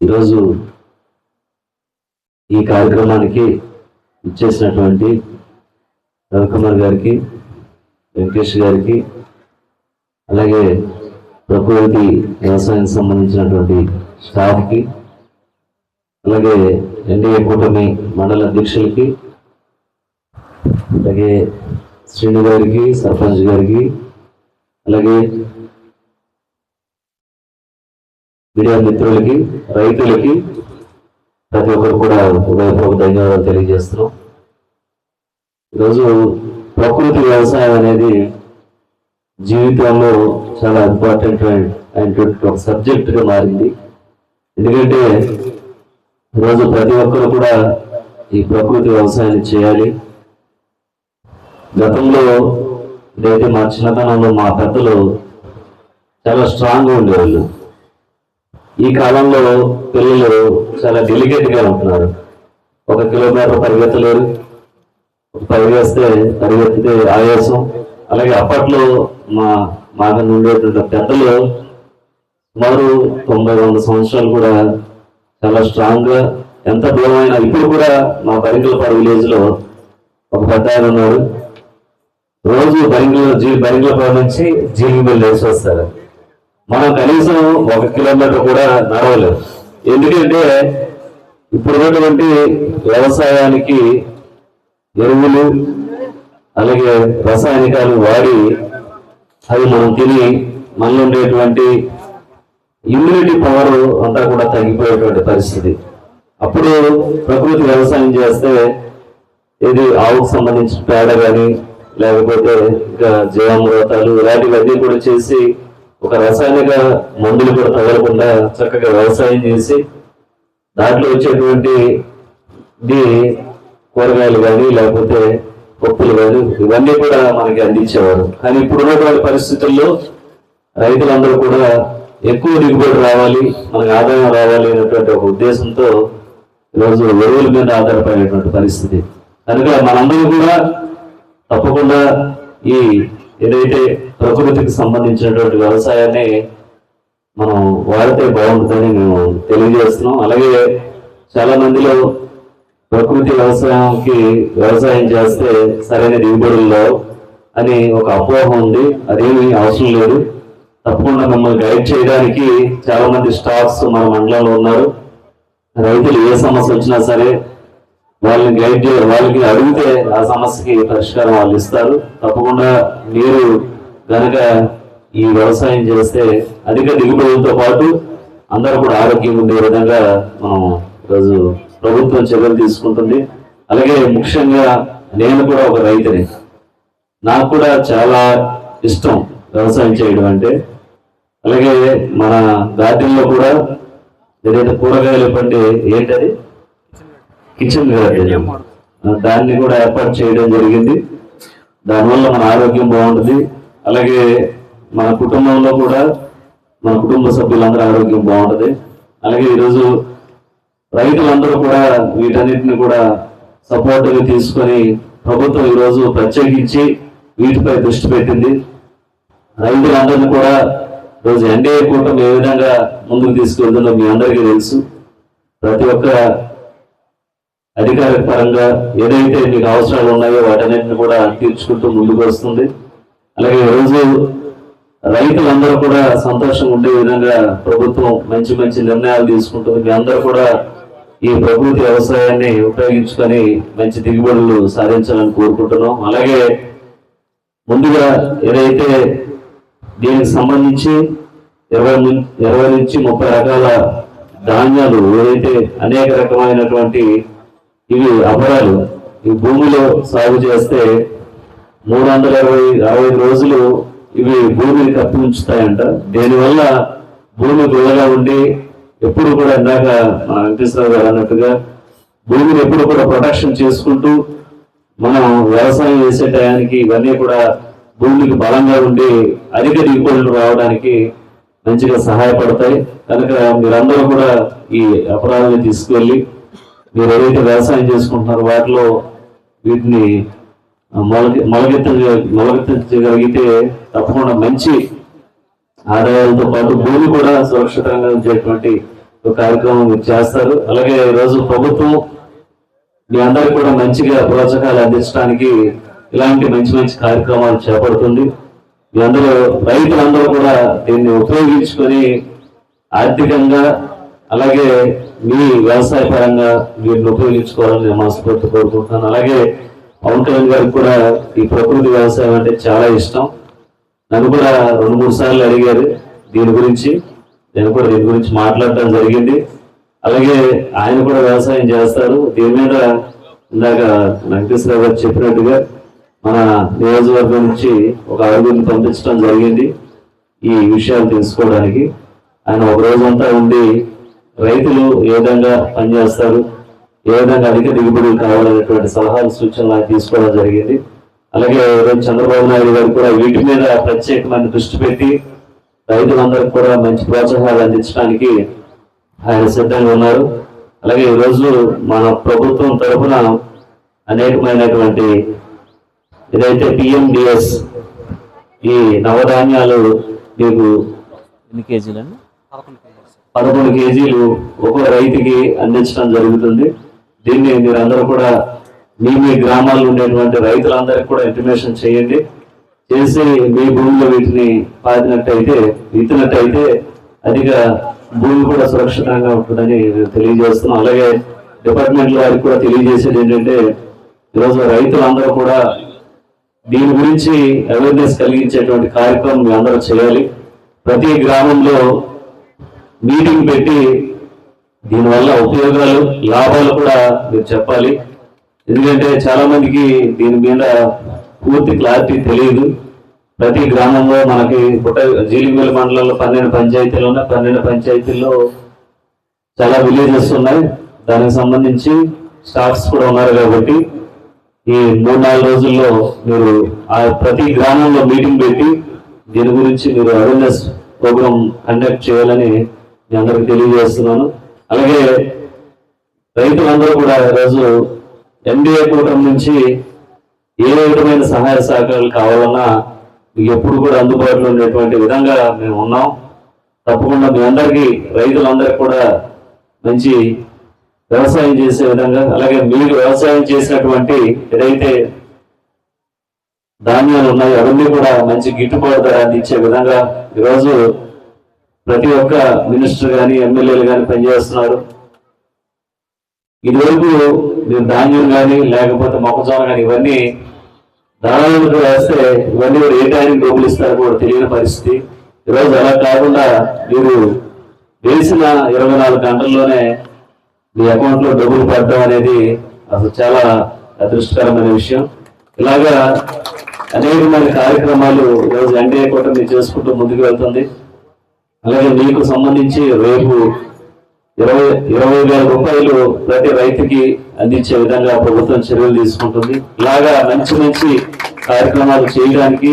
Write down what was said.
ఈరోజు ఈ కార్యక్రమానికి ఇచ్చేసినటువంటి రవికుమార్ గారికి వెంకటేష్ గారికి అలాగే ప్రకృతి వ్యవసాయానికి సంబంధించినటువంటి స్టాఫ్కి అలాగే ఎన్డీఏ కూటమి మండల అధ్యక్షులకి అలాగే శ్రీను గారికి సర్పంచ్ గారికి అలాగే మీడియా మిత్రులకి రైతులకి ప్రతి ఒక్కరు కూడా హృదయపూర్వక ధన్యవాదాలు తెలియజేస్తున్నాం. ఈరోజు ప్రకృతి వ్యవసాయం అనేది జీవితంలో చాలా ఇంపార్టెంట్ అయినటువంటి ఒక సబ్జెక్ట్గా మారింది. ఎందుకంటే ఈరోజు ప్రతి ఒక్కరు కూడా ఈ ప్రకృతి వ్యవసాయాన్ని చేయాలి. గతంలో ఇదైతే మా చిన్నతనంలో మా పెద్దలు చాలా స్ట్రాంగ్గా ఉండేవాళ్ళు. ఈ కాలంలో పిల్లలు చాలా డెలికేట్గా ఉంటున్నారు. ఒక కిలోమీటర్ పరిగెత్తలేరు. పరిగెస్తే పరిగెత్తితే ఆయాసం. అలాగే అప్పట్లో మా మాకు ఉండేటువంటి పెద్దలు సుమారు తొంభై వంద సంవత్సరాలు కూడా చాలా స్ట్రాంగ్గా ఎంత దూరమైన ఇప్పుడు కూడా మా బరింగులపాడు విలేజ్లో ఒక పెద్ద ఆయన ఉన్నారు. రోజు బరింగుల జీ బరింగులపాడు నుంచి జీలింగ్ లేచి వస్తారు. మనం కనీసం ఒక కిలోమీటర్ కూడా నడవలేము. ఎందుకంటే ఇప్పుడు ఉన్నటువంటి వ్యవసాయానికి ఎరువులు అలాగే రసాయనికాలు వాడి అవి మనం తిని మనలో ఉండేటువంటి ఇమ్యూనిటీ పవర్ అంతా కూడా తగ్గిపోయేటువంటి పరిస్థితి. అప్పుడు ప్రకృతి వ్యవసాయం చేస్తే ఇది ఆవుకు సంబంధించిన పేడ కానీ లేకపోతే ఇంకా జీవామృతాలు ఇలాంటివన్నీ కూడా చేసి ఒక రసాయనిక మందులు కూడా తగలకుండా చక్కగా వ్యవసాయం చేసి దాంట్లో వచ్చేటువంటి కూరగాయలు కానీ లేకపోతే పప్పులు కానీ ఇవన్నీ కూడా మనకి అందించేవారు. కానీ ఇప్పుడు ఉన్నటువంటి పరిస్థితుల్లో రైతులందరూ కూడా ఎక్కువ దిగుబడి రావాలి మనకు ఆదాయం రావాలి అనేటువంటి ఒక ఉద్దేశంతో ఈరోజు ఎరువుల మీద ఆధారపడేటువంటి పరిస్థితి. కనుక మనందరూ కూడా తప్పకుండా ఈ ఏదైతే ప్రకృతికి సంబంధించినటువంటి వ్యవసాయాన్ని మనం వాడితే బాగుంటుందని మేము తెలియజేస్తున్నాం. అలాగే చాలా మందిలో ప్రకృతి వ్యవసాయంకి వ్యవసాయం చేస్తే సరైన దిగుబడుల్లో అని ఒక అపోహ ఉంది. అదేమి అవసరం లేదు. తప్పకుండా మిమ్మల్ని గైడ్ చేయడానికి చాలా మంది స్టాఫ్స్ మన మండలంలో ఉన్నారు. రైతులు ఏ సమస్య వచ్చినా సరే వాళ్ళని గైడ్ చేయరు వాళ్ళకి అడిగితే ఆ సమస్యకి పరిష్కారం వాళ్ళు ఇస్తారు. తప్పకుండా మీరు గనక ఈ వ్యవసాయం చేస్తే అధిక దిగుబడులతో పాటు అందరూ కూడా ఆరోగ్యం ఉండే విధంగా మనం ఈరోజు ప్రభుత్వం చర్యలు తీసుకుంటుంది. అలాగే ముఖ్యంగా నేను కూడా ఒక రైతుని. నాకు కూడా చాలా ఇష్టం వ్యవసాయం చేయడం అంటే. అలాగే మన గార్డెన్లో కూడా ఏదైతే కూరగాయలు పండి ఏంటది? కిచెన్ గార్డెన్ దాన్ని కూడా ఏర్పాటు చేయడం జరిగింది. దానివల్ల మన ఆరోగ్యం బాగుంటుంది. అలాగే మన కుటుంబంలో కూడా మన కుటుంబ సభ్యులందరూ ఆరోగ్యం బాగుంటుంది. అలాగే ఈరోజు రైతులందరూ కూడా వీటన్నిటిని కూడా సపోర్ట్గా తీసుకొని ప్రభుత్వం ఈరోజు ప్రత్యేకించి వీటిపై దృష్టి పెట్టింది. రైతులందరినీ కూడా రోజు ఎన్డీఏ కూటమి ఏ విధంగా ముందుకు తీసుకెళ్తుందో మీ అందరికీ తెలుసు. ప్రతి ఒక్క అధికారపరంగా ఏదైతే మీకు అవసరాలు ఉన్నాయో వాటన్నిటిని కూడా తీర్చుకుంటూ ముందుకు వస్తుంది. అలాగే రోజు రైతులందరూ కూడా సంతోషంగా ఉండే విధంగా ప్రభుత్వం మంచి మంచి నిర్ణయాలు తీసుకుంటుంది. మీ అందరూ కూడా ఈ ప్రకృతి వ్యవసాయాన్ని ఉపయోగించుకొని మంచి దిగుబడులు సాధించాలని కోరుకుంటున్నాం. అలాగే ముందుగా ఏదైతే దీనికి సంబంధించి ఇరవై ను- ఇరవై నుంచి ముప్పై రకాల ధాన్యాలు ఏదైతే అనేక రకమైనటువంటి ఇవి అపరాలు. ఈ భూమిలో సాగు చేస్తే మూడు వందల ఇరవై అరవై రోజులు ఇవి భూమిని కప్పి ఉంచుతాయంట. దీనివల్ల భూమి గుల్లగా ఉండి ఎప్పుడు కూడా ఇందాక మన వెంకటేశ్వర గారు అన్నట్టుగా భూమిని ఎప్పుడు కూడా ప్రొటెక్షన్ చేసుకుంటూ మనం వ్యవసాయం చేసే టయానికి ఇవన్నీ కూడా భూమికి బలంగా ఉండి అధిక దిగుబడులు రావడానికి మంచిగా సహాయపడతాయి. కనుక మీరందరూ కూడా ఈ అపరాధాన్ని తీసుకువెళ్ళి మీరు ఏదైతే వ్యవసాయం చేసుకుంటున్నారో వాటిలో వీటిని మొలకె మొలగెత్త మొలగెత్తగలిగితే తప్పకుండా మంచి ఆదాయాలతో పాటు భూమి కూడా సురక్షితంగా ఉంచేటువంటి ఒక కార్యక్రమం చేస్తారు. అలాగే ఈరోజు ప్రభుత్వం మీ అందరికి కూడా మంచిగా ప్రోత్సాహాలు అందించడానికి ఇలాంటి మంచి మంచి కార్యక్రమాలు చేపడుతుంది. మీ అందరూ రైతులందరూ కూడా దీన్ని ఉపయోగించుకొని ఆర్థికంగా అలాగే మీ వ్యవసాయ పరంగా వీటిని ఉపయోగించుకోవాలని నేను మనస్ఫూర్తి కోరుకుంటున్నాను. అలాగే పవన్ కళ్యాణ్ గారికి కూడా ఈ ప్రకృతి వ్యవసాయం అంటే చాలా ఇష్టం. నన్ను కూడా రెండు మూడు సార్లు అడిగారు దీని గురించి. నేను కూడా దీని గురించి మాట్లాడటం జరిగింది. అలాగే ఆయన కూడా వ్యవసాయం చేస్తారు. దీని మీద ఇందాక వెంకటేశ్వర గారు చెప్పినట్టుగా మన నియోజకవర్గం నుంచి ఒక ఆరుగురిని పంపించడం జరిగింది ఈ విషయాలు తెలుసుకోవడానికి. ఆయన ఒక రోజంతా ఉండి రైతులు ఏ విధంగా పనిచేస్తారు ఏ విధంగా అధిక దిగుబడులు కావాలనేటువంటి సలహాలు సూచనలు ఆయన తీసుకోవడం జరిగింది. అలాగే ఈరోజు చంద్రబాబు నాయుడు గారు కూడా వీటి మీద ప్రత్యేకమైన దృష్టి పెట్టి రైతులందరికీ కూడా మంచి ప్రోత్సాహాలు అందించడానికి ఆయన సిద్ధంగా ఉన్నారు. అలాగే ఈరోజు మన ప్రభుత్వం తరఫున అనేకమైనటువంటి ఏదైతే పిఎండిఎస్ ఈ నవధాన్యాలు మీకు ఎన్ని కేజీలండి? పదకొండు కేజీలు ఒక్కో రైతుకి అందించడం జరుగుతుంది. దీన్ని మీరందరూ కూడా మీ మీ గ్రామాల్లో ఉండేటువంటి రైతులందరికీ కూడా ఇంటిమేషన్ చేయండి. చేసి మీ భూమిలో వీటిని పాతినట్టయితే విత్తినట్టయితే అధిక భూమి కూడా సురక్షితంగా ఉంటుందని తెలియజేస్తున్నాం. అలాగే డిపార్ట్మెంట్ వారికి కూడా తెలియజేసేది ఏంటంటే ఈరోజు రైతులందరూ కూడా దీని గురించి అవేర్నెస్ కలిగించేటువంటి కార్యక్రమం మీ అందరూ చేయాలి. ప్రతి గ్రామంలో మీటింగ్ పెట్టి దీనివల్ల ఉపయోగాలు లాభాలు కూడా మీరు చెప్పాలి. ఎందుకంటే చాలా మందికి దీని మీద పూర్తి క్లారిటీ తెలియదు. ప్రతి గ్రామంలో మనకి పుట్ట జీలిమిల్ మండలంలో పన్నెండు పంచాయతీలు ఉన్నాయి. పన్నెండు పంచాయతీల్లో చాలా విలేజెస్ ఉన్నాయి. దానికి సంబంధించి స్టాఫ్స్ కూడా ఉన్నారు కాబట్టి ఈ మూడు నాలుగు రోజుల్లో మీరు ఆ ప్రతి గ్రామంలో మీటింగ్ పెట్టి దీని గురించి మీరు అవేర్నెస్ ప్రోగ్రామ్ కండక్ట్ చేయాలని మీ అందరికి తెలియజేస్తున్నాను. అలాగే రైతులందరూ కూడా ఈరోజు ఎన్డీఏ కూటమి నుంచి ఏ విధమైన సహాయ సహకారాలు కావాలన్నా మీకు ఎప్పుడు కూడా అందుబాటులో ఉండేటువంటి విధంగా మేము ఉన్నాం. తప్పకుండా మీ అందరికీ రైతులందరికీ కూడా మంచి వ్యవసాయం చేసే విధంగా అలాగే మీరు వ్యవసాయం చేసినటువంటి ఏదైతే ధాన్యాలు ఉన్నాయో అవన్నీ కూడా మంచి గిట్టుబాటు ధర అందించే విధంగా ఈరోజు ప్రతి ఒక్క మినిస్టర్ కానీ ఎమ్మెల్యేలు కానీ పనిచేస్తున్నారు. ఇదివరకు మీరు ధాన్యం కానీ లేకపోతే మొక్కజొన్న కానీ ఇవన్నీ ధారాళంగా వేస్తే ఇవన్నీ కూడా ఏ టైంకి డబ్బులు ఇస్తారు కూడా తెలియని పరిస్థితి. ఈరోజు అలా కాకుండా మీరు వేసిన ఇరవై నాలుగు గంటల్లోనే మీ అకౌంట్లో డబ్బులు పడడం అనేది అసలు చాలా అదృష్టకరమైన విషయం. ఇలాగా అనేకమైన కార్యక్రమాలు ఈరోజు ఎన్డీఏ కూటమి చేసుకుంటూ ముందుకు వెళ్తుంది. అలాగే మీకు సంబంధించి రేపు ఇరవై ఇరవై వేల రూపాయలు ప్రతి రైతుకి అందించే విధంగా ప్రభుత్వం చర్యలు తీసుకుంటుంది. ఇలాగా మంచి మంచి కార్యక్రమాలు చేయడానికి